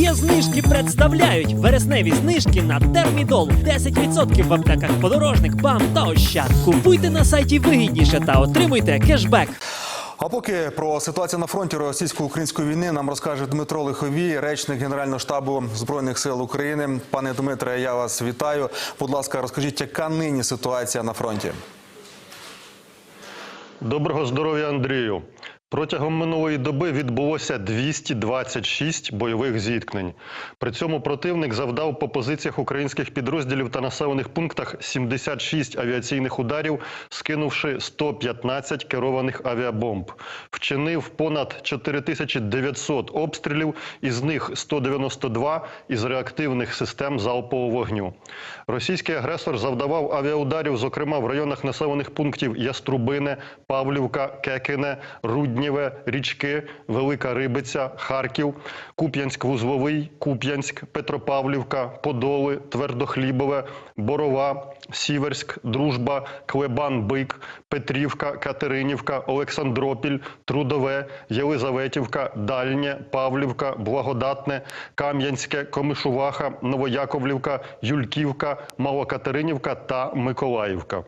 Є знижки представляють вересневі знижки на термідол. 10% в аптеках подорожник, бам та ощад. Купуйте на сайті вигідніше та отримуйте кешбек. А поки про ситуацію на фронті російсько-української війни нам розкаже Дмитро Лиховій, речник Генерального штабу збройних сил України. Пане Дмитре, я вас вітаю. Будь ласка, розкажіть, яка нині ситуація на фронті? Доброго здоров'я, Андрію. Протягом минулої доби відбулося 226 бойових зіткнень. При цьому противник завдав по позиціях українських підрозділів та населених пунктах 76 авіаційних ударів, скинувши 115 керованих авіабомб. Вчинив понад 4900 обстрілів, із них 192 із реактивних систем залпового вогню. Російський агресор завдавав авіаударів, зокрема в районах населених пунктів Яструбине, Павлівка, Кекине, Руднєве, Річки, Велика Рибиця, Харків, Куп'янськ-Вузловий, Куп'янськ, Петропавлівка, Подоли, Твердохлібове, Борова, Сіверськ, Дружба, Клебан-Бик, Петрівка, Катеринівка, Олександропіль, Трудове, Єлизаветівка, Дальнє, Павлівка, Благодатне, Кам'янське, Комишуваха, Новояковлівка, Юльківка, Малокатеринівка та Миколаївка.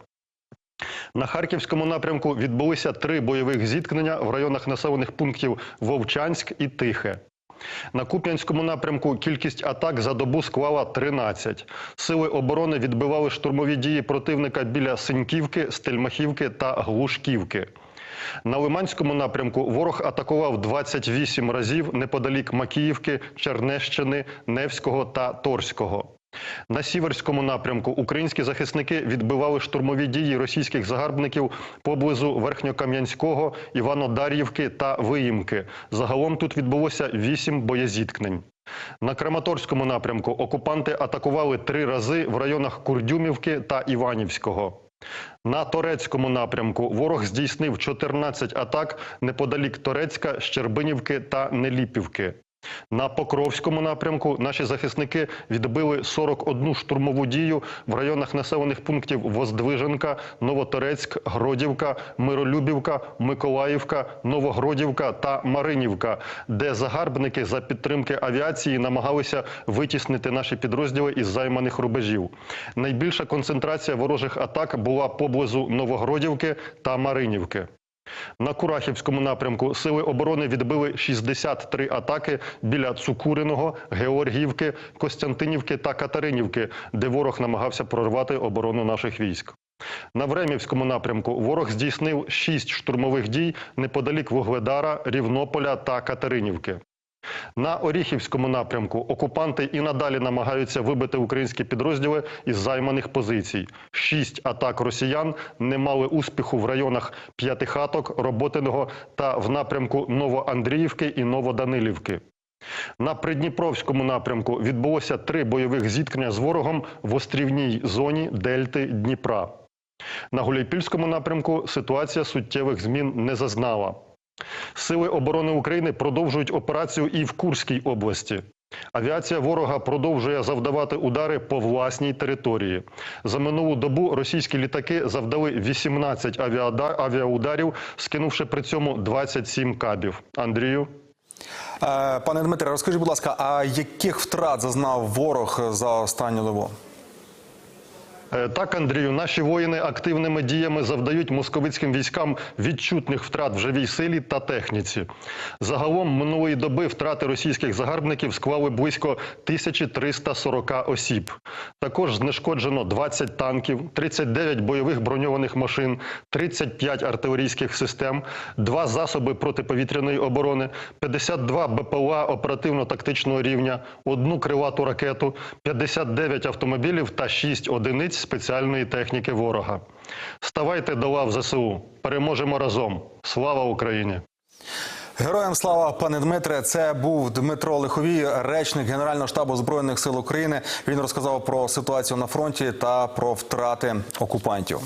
На харківському напрямку відбулися три бойових зіткнення в районах населених пунктів Вовчанськ і Тихе. На Куп'янському напрямку кількість атак за добу склала 13. Сили оборони відбивали штурмові дії противника біля Синьківки, Стельмахівки та Глушківки. На Лиманському напрямку ворог атакував 28 разів неподалік Макіївки, Чернещини, Невського та Торського. На сіверському напрямку українські захисники відбивали штурмові дії російських загарбників поблизу Верхньокам'янського, Іванодар'ївки та Виїмки. Загалом тут відбулося вісім боєзіткнень. На Краматорському напрямку окупанти атакували три рази в районах Курдюмівки та Іванівського. На Торецькому напрямку ворог здійснив 14 атак неподалік Торецька, Щербинівки та Неліпівки. На Покровському напрямку наші захисники відбили 41 штурмову дію в районах населених пунктів Воздвиженка, Новоторецьк, Гродівка, Миролюбівка, Миколаївка, Новогродівка та Маринівка, де загарбники за підтримки авіації намагалися витіснити наші підрозділи із займаних рубежів. Найбільша концентрація ворожих атак була поблизу Новогродівки та Маринівки. На Курахівському напрямку сили оборони відбили 63 атаки біля Цукуриного, Георгіївки, Костянтинівки та Катеринівки, де ворог намагався прорвати оборону наших військ. На Времівському напрямку ворог здійснив 6 штурмових дій неподалік Вугледара, Рівнополя та Катеринівки. На Оріхівському напрямку окупанти і надалі намагаються вибити українські підрозділи із займаних позицій. Шість атак росіян не мали успіху в районах П'ятихаток, Роботиного та в напрямку Новоандріївки і Новоданилівки. На Придніпровському напрямку відбулося три бойових зіткнення з ворогом в острівній зоні Дельти Дніпра. На Гуляйпільському напрямку ситуація суттєвих змін не зазнала. Сили оборони України продовжують операцію і в Курській області. Авіація ворога продовжує завдавати удари по власній території. За минулу добу російські літаки завдали 18 авіаударів, скинувши при цьому 27 кабів. Андрію. Е, Пане Дмитре, розкажіть, будь ласка, а яких втрат зазнав ворог за останню добу? Е, Так, Андрію, наші воїни активними діями завдають московицьким військам відчутних втрат в живій силі та техніці. Загалом минулої доби втрати російських загарбників склали близько 1340 осіб. Також знешкоджено 20 танків, 39 бойових броньованих машин, 35 артилерійських систем, 2 засоби протиповітряної оборони, 52 БПЛА оперативно-тактичного рівня, одну крилату ракету, 59 автомобілів та 6 одиниць спеціальної техніки ворога. Ставайте до лав ЗСУ. Переможемо разом. Слава Україні! Героям слава, пане Дмитре. Це був Дмитро Лиховій, речник Генерального штабу збройних сил України. Він розказав про ситуацію на фронті та про втрати окупантів.